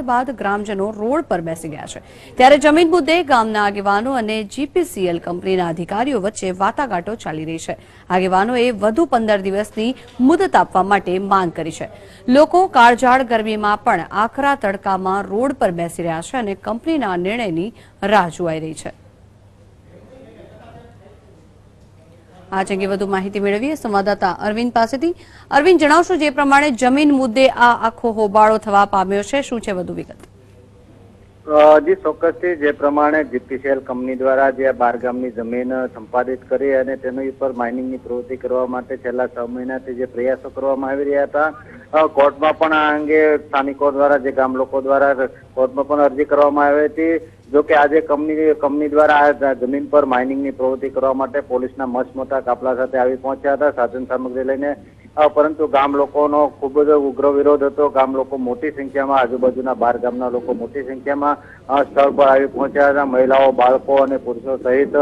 બાદ ગ્રામજનો રોડ પર બેસી ગયા છે. ત્યારે જમીન મુદ્દે ગામના આગેવાનો અને જીપીસીએલ કંપનીના અધિકારીઓ વચ્ચે વાટાઘાટો ચાલી રહી છે. આગેવાનોએ વધુ પંદર દિવસની મુદત આપવા માટે માંગ કરી છે. લોકો કાળઝાળ ગરમીમાં પણ આકરા તડકામાં રોડ પર બેસી રહ્યા છે અને કંપનીના નિર્ણયની રાહ જોવાઈ રહી છે. આ અંગે વધુ માહિતી મેળવીએ સંવાદદાતા અરવિંદ પાસેથી. અરવિંદ, જણાવશો જે પ્રમાણે જમીન મુદ્દે આ આખો હોબાળો થવા પામ્યો છે, શું છે વધુ વિગત? જી, ચોક્કસથી જે પ્રમાણે જીપીસીએલ કંપની દ્વારા જે બાર ગામની જમીન સંપાદિત કરી અને તેની ઉપર માઇનિંગની પ્રવૃત્તિ કરવા માટે છેલ્લા છ મહિનાથી જે પ્રયાસો કરવામાં આવી રહ્યા હતા કોર્ટમાં પણ આ અંગે સ્થાનિકો દ્વારા જે ગામ લોકો દ્વારા કોર્ટમાં પણ અરજી કરવામાં આવી હતી. જો કે આજે કંપની કંપની દ્વારા આ જમીન પર માઇનિંગની પ્રવૃત્તિ કરવા માટે પોલીસના મસ્ત મોટા કાપલા સાથે આવી પહોંચ્યા હતા. સાધન સામગ્રી લઈને પરંતુ ગામ લોકોનો ખૂબ જ ઉગ્ર વિરોધ હતો. ગામ લોકો મોટી સંખ્યામાં, આજુબાજુના બાર ગામના લોકો મોટી સંખ્યામાં સ્થળ પર આવી પહોંચ્યા હતા. મહિલાઓ, બાળકો અને પુરુષો સહિત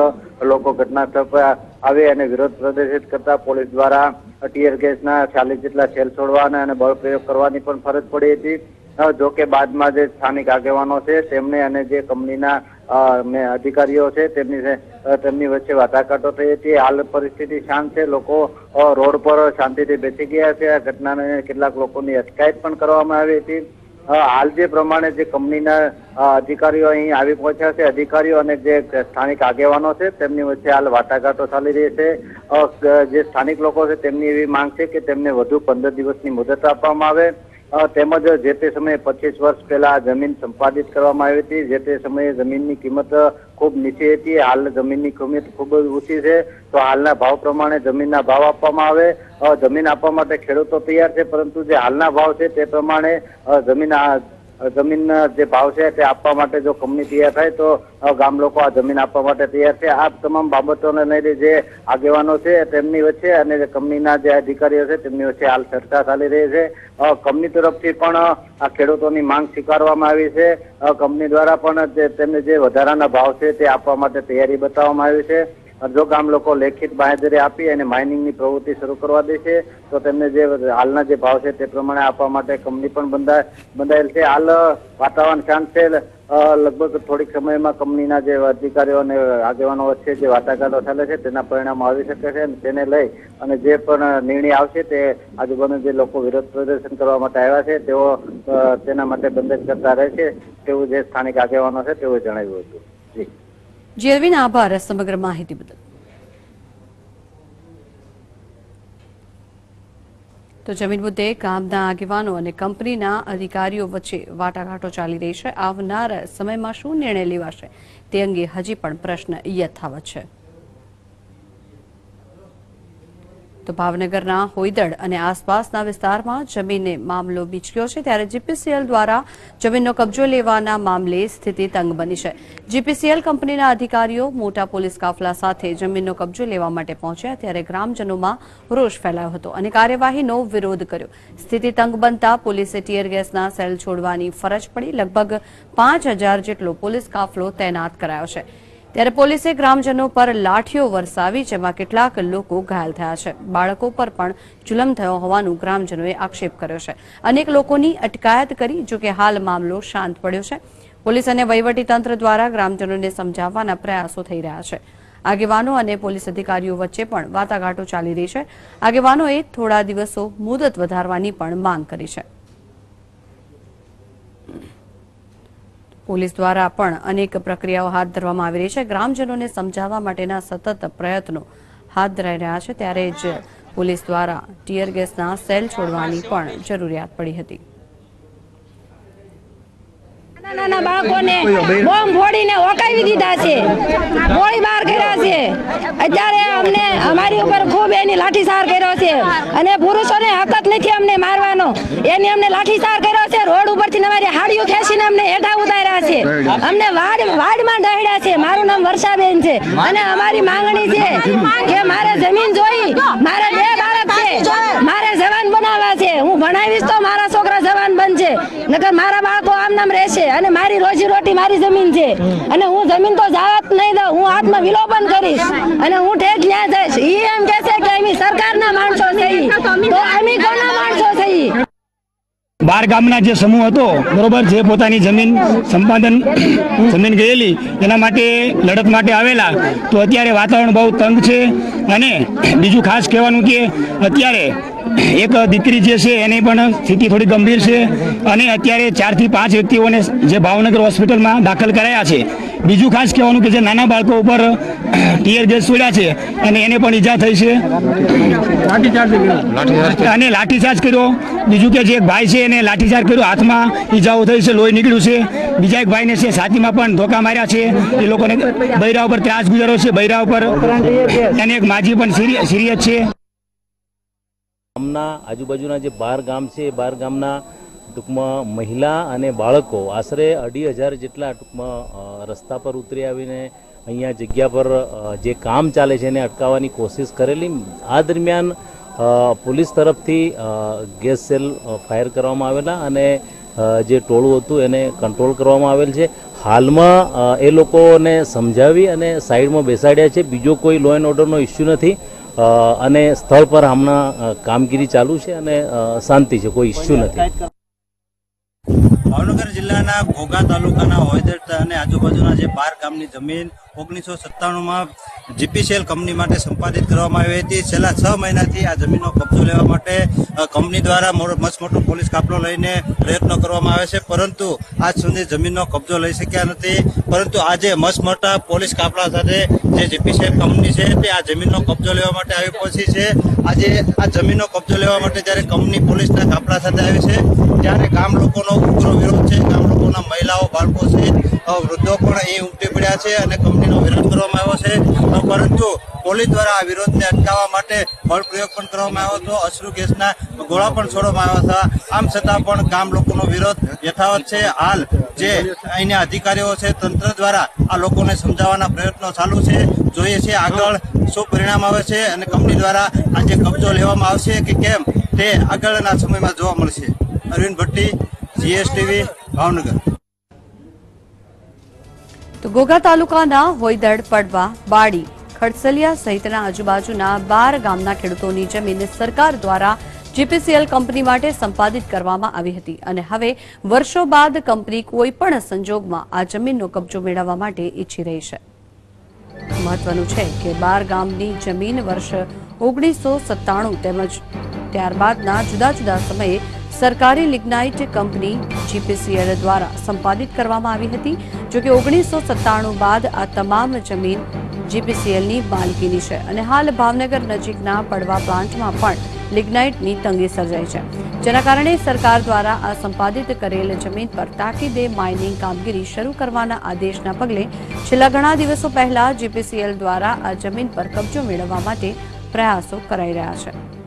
લોકો ઘટના સ્થળ પર આવી અને વિરોધ પ્રદર્શિત કરતા પોલીસ દ્વારા ટીયર ગેસના ચાલીસ જેટલા છેલ છોડવાના અને બળ પ્રયોગ કરવાની પણ ફરજ પડી હતી. જો કે બાદમાં જે સ્થાનિક આગેવાનો છે, તેમને અને જે કંપનીના મે અધિકારીઓ છે, તેમની તેમની વચ્ચે વાટાઘાટો થઈ હતી. હાલ પરિસ્થિતિ શાંત છે. લોકો રોડ પર શાંતિથી બેસી ગયા છે. આ ઘટનાને કેટલાક લોકોની અટકાયત પણ કરવામાં આવી હતી. હાલ જે પ્રમાણે જે કંપનીના અધિકારીઓ અહીં આવી પહોંચ્યા છે, અધિકારીઓ અને જે સ્થાનિક આગેવાનો છે, તેમની વચ્ચે હાલ વાટાઘાટો ચાલી રહી છે. જે સ્થાનિક લોકો છે, તેમની એવી માંગ છે કે તેમને વધુ પંદર દિવસની મુદત આપવામાં આવે. તેમજ જે તે સમયે પચીસ વર્ષ પહેલા જમીન સંપાદિત કરવામાં આવી હતી, જે તે સમયે જમીનની કિંમત ખૂબ નીચી હતી. હાલ જમીનની કિંમત ખૂબ જ ઊંચી છે. તો હાલના ભાવ પ્રમાણે જમીનના ભાવ આપવામાં આવે. જમીન આપવા માટે ખેડૂતો તૈયાર છે, પરંતુ જે હાલના ભાવ છે તે પ્રમાણે જમીન જમીનના જે ભાવ છે તે આપવા માટે જો કંપની તૈયાર થાય તો ગામ લોકો આ જમીન આપવા માટે તૈયાર છે. આ તમામ બાબતોને લઈને જે આગેવાનો છે તેમની વચ્ચે અને જે કંપનીના જે અધિકારીઓ છે તેમની વચ્ચે હાલ ચર્ચા ચાલી રહી છે. કંપની તરફથી પણ આ ખેડૂતોની માંગ સ્વીકારવામાં આવી છે. કંપની દ્વારા પણ તેમને જે વધારાના ભાવ છે તે આપવા માટે તૈયારી બતાવવામાં આવી છે. જો ગામ લોકો લેખિત બાંહેધરી આપી અને માઇનિંગની પ્રવૃત્તિ શરૂ કરવા દેશે તો તેમને જે હાલના જે ભાવ છે તે પ્રમાણે આપવા માટે કંપની પણ બંધાય, બંધાયેલ છે. હાલ વાતાવરણ શાંત છે. લગભગ થોડીક સમયમાં કંપનીના જે અધિકારીઓ અને આગેવાનો વચ્ચે જે વાટાઘાટો ચાલે છે, તેના પરિણામો આવી શકે છે અને તેને લઈ અને જે પણ નિર્ણય આવશે તે આજુબાજુ જે લોકો વિરોધ પ્રદર્શન કરવા માટે આવ્યા છે, તેઓ તેના માટે બંધન કરતા રહેશે તેવું જે સ્થાનિક આગેવાનો છે તેઓએ જણાવ્યું હતું. જી. જી આભાર સમગ્ર માહિતી બદલ તો જમીન મુદ્દે ગામના આગેવાનો અને કંપનીના અધિકારીઓ વચ્ચે વાટાઘાટો ચાલી રહી છે. આવનાર સમયમાં શું નિર્ણય લેવાશે તે અંગે હજી પણ પ્રશ્ન યથાવત છે. તો ભાવનગરના હોઈદડ અને આસપાસના વિસ્તારમાં જમીનને મામલો બીચક્યો છે ત્યારે જીપીસીએલ દ્વારા જમીનનો કબજો લેવાના મામલે સ્થિતિ તંગ બની છે. જીપીસીએલ કંપનીના અધિકારીઓ મોટા પોલીસ કાફલા સાથે જમીનનો કબજો લેવા માટે પહોંચ્યા ત્યારે ગ્રામજનોમાં રોષ ફેલાયો હતો અને કાર્યવાહીનો વિરોધ કર્યો. સ્થિતિ તંગ બનતા પોલીસે ટીયર ગેસના સેલ છોડવાની ફરજ પડી. લગભગ પાંચ જેટલો પોલીસ કાફલો તૈનાત કરાયો છે. ત્યારે પોલીસે ગ્રામજનો પર લાઠીઓ વરસાવી, જેમાં કેટલાક લોકો ઘાયલ થયા છે. બાળકો પર પણ જુલમ થયો હોવાનું ગ્રામજનોએ આક્ષેપ કર્યો છે. અનેક લોકોની અટકાયત કરી, જોકે હાલ મામલો શાંત પડ્યો છે. પોલીસ અને વહીવટીતંત્ર દ્વારા ગ્રામજનોને સમજાવવાના પ્રયાસો થઈ રહ્યા છે. આગેવાનો અને પોલીસ અધિકારીઓ વચ્ચે પણ વાટાઘાટો ચાલી રહી છે. આગેવાનોએ થોડા દિવસો મુદત વધારવાની પણ માંગ કરી છે. પોલીસ દ્વારા પણ અનેક પ્રક્રિયાઓ હાથ ધરવામાં આવી રહી છે. ગ્રામજનોને સમજાવવા માટેના સતત પ્રયત્નો હાથ ધરાઈ રહ્યા છે. ત્યારે જ પોલીસ દ્વારા ટીયર ગેસના સેલ છોડવાની પણ જરૂરિયાત પડી હતી. નાના બાળકોને બોમ્બ ફોડીને ઓકાવી દીધા છે. ગોળીબાર કર્યા છે. અત્યારે અમને અમારી ઉપર ખૂબ એની લાઠીચાર કર્યો છે. અને પુરુષોને હકત નથી અમને મારવાનો. એની અમને લાઠીચાર કર્યો છે. રોડ ઉપરથી અમારી હાડીઓ ખેંચીને અમને હેઠા અમને વાડ વાડમાં ડહડ્યા છે. મારું નામ વર્ષાબેન છે. અને અમારી માંગણી છે કે મારે જમીન જોઈ. મારે બે બાળક છે. મારે જવાન બનાવવા છે. હું ભણાવીશ તો મારા છોકરા જવાન બનશે. નકર મારા બાળકો આમ નામ રહેશે. અને મારી રોજી રોટી મારી જમીન છે. અને હું જમીન તો જાવત નહીં દઉં. હું આત્મ વિલોપન કરીશ. અને હું ઠેક ન્યાય જઈશ. ઈ એમ કે કે અમે સરકારના માણસો છે. તો અમે કોના માણસો છે ઈ? બાર ગામના જે સમૂહ હતો, બરોબર, જે પોતાની જમીન સંપાદન, જમીન ગયેલી, એના માટે, લડત માટે આવેલા. તો અત્યારે વાતાવરણ બહુ તંગ છે. અને બીજું ખાસ કહેવાનું કે, અત્યારે એક દીકરી જે છે, એની પણ સ્થિતિ થોડી ગંભીર છે. અને અત્યારે ચારથી પાંચ વ્યક્તિઓને જે ભાવનગર હોસ્પિટલમાં દાખલ કરાયા છે. બીજું ખાસ કહેવાનું કે જે નાના બાળકો ઉપર ટીયર ગેસ છોડ્યા છે અને એને પણ ઈજા થઈ છે. અને લાઠીચાર્જ કર્યો. બીજું કે જે એક ભાઈ છે એને લાઠીચાર્જ કર્યો. હાથમાં ઈજાઓ થઈ છે, લોહી નીકળ્યું છે. બીજા એક ભાઈને છે, છાતીમાં પણ ધોકા માર્યા છે. એ લોકોને બૈરા ઉપર ત્રાસ ગુજારો છે, બૈરા ઉપર. અને એક માજી પણ સિરિયસ છે. ગામના આજુબાજુના જે બાર ગામ છે બાર ગામના ટૂંકમાં મહિલા અને બાળકો આશરે અઢી હજાર જેટલા ટૂંકમાં રસ્તા પર ઉતરી આવીને અહીંયા જગ્યા પર જે કામ ચાલે છે એને અટકાવવાની કોશિશ કરેલી. આ દરમિયાન પોલીસ તરફથી ગેસ સેલ ફાયર કરવામાં આવેલા અને જે ટોળું હતું એને કંટ્રોલ કરવામાં આવેલ છે. હાલમાં એ લોકોને સમજાવી અને સાઈડમાં બેસાડ્યા છે. બીજો કોઈ લો એન્ડ ઓર્ડરનો ઇસ્યુ નથી. અને સ્થળ પર હમણાં કામગીરી ચાલુ છે અને શાંતિ છે. કોઈ ઇસ્યુ નથી. ભાવનગર જિલ્લાના ઘોઘા તાલુકાના હોયદર અને આજુબાજુના જે બાર ગામની જમીન ઓગણીસો સત્તાણુંમાં જીપીસીએલ કંપની માટે સંપાદિત કરવામાં આવી હતી. છેલ્લા છ મહિનાથી આ જમીનનો કબજો લેવા માટે કંપની દ્વારા મસ્ત મોટો પોલીસ કાફલો લઈને પ્રયત્નો કરવામાં આવે છે. પરંતુ આજ સુધી જમીનનો કબજો લઈ શક્યા નથી. પરંતુ આજે મસ્ત મોટા પોલીસ કાફલા સાથે જે જીપીસીએલ કંપની છે, તે આ જમીનનો કબજો લેવા માટે આવી પહોંચી છે. આજે આ જમીનનો કબજો લેવા માટે જ્યારે કંપની પોલીસના કાફલા સાથે આવી છે, ત્યારે ગામ લોકોનો ઉગ્ર વિરોધ છે. ગામ લોકોના મહિલાઓ, બાળકો છે વૃદ્ધો પણ એ ઉમટી પડ્યા છે અને કંપનીનો વિરોધ કરવામાં આવ્યો છે. પરંતુ પોલીસ દ્વારા આ વિરોધને અટકાવવા માટે બળપ્રયોગ પણ કરવામાં આવ્યો હતો. અશ્રુ ગેસના ગોળા પણ છોડવામાં આવ્યા હતા. આમ છતાં પણ ગામ લોકોનો વિરોધ યથાવત છે. હાલ જે અહીંના અધિકારીઓ છે, તંત્ર દ્વારા આ લોકોને સમજાવવાના પ્રયત્નો ચાલુ છે. જોઈએ છે આગળ શું પરિણામ આવે છે અને કંપની દ્વારા આજે કબજો લેવામાં આવશે કે કેમ તે આગળના સમયમાં જોવા મળશે. અરવિંદ ભટ્ટી, જીએસટીવી, ભાવનગર. તો ઘોઘા તાલુકાના હોયદડ, પડવા, બાડી, ખડસલિયા સહિતના આજુબાજુના બાર ગામના ખેડૂતોની જમીન સરકાર દ્વારા જીપીસીએલ કંપની માટે સંપાદિત કરવામાં આવી હતી અને હવે વર્ષો બાદ કંપની કોઈપણ સંજોગમાં આ જમીનનો કબજો મેળવવા માટે ઈચ્છી રહી છે. મહત્વનું છે કે બાર ગામની જમીન વર્ષ ઓગણીસો સત્તાણું તેમજ ત્યારબાદના જુદા જુદા સમયે સરકારી લિગ્નાઇટ કંપની જીપીસીએલ દ્વારા સંપાદિત કરવામાં આવી હતી. જો કે ઓગણીસો સત્તાણું બાદ આ તમામ જમીન જીપીસીએલની માલકીની છે અને હાલ ભાવનગર નજીકના પડવા પ્લાન્ટમાં પણ લિગ્નાઇટની તંગી સર્જાઈ છે. જેના કારણે સરકાર દ્વારા આ સંપાદિત કરેલ જમીન પર તાકીદે માઇનિંગ કામગીરી શરૂ કરવાના આદેશના પગલે છેલ્લા ઘણા દિવસો પહેલા જીપીસીએલ દ્વારા આ જમીન પર કબજો મેળવવા માટે પ્રયાસો કરાઈ રહ્યા છે.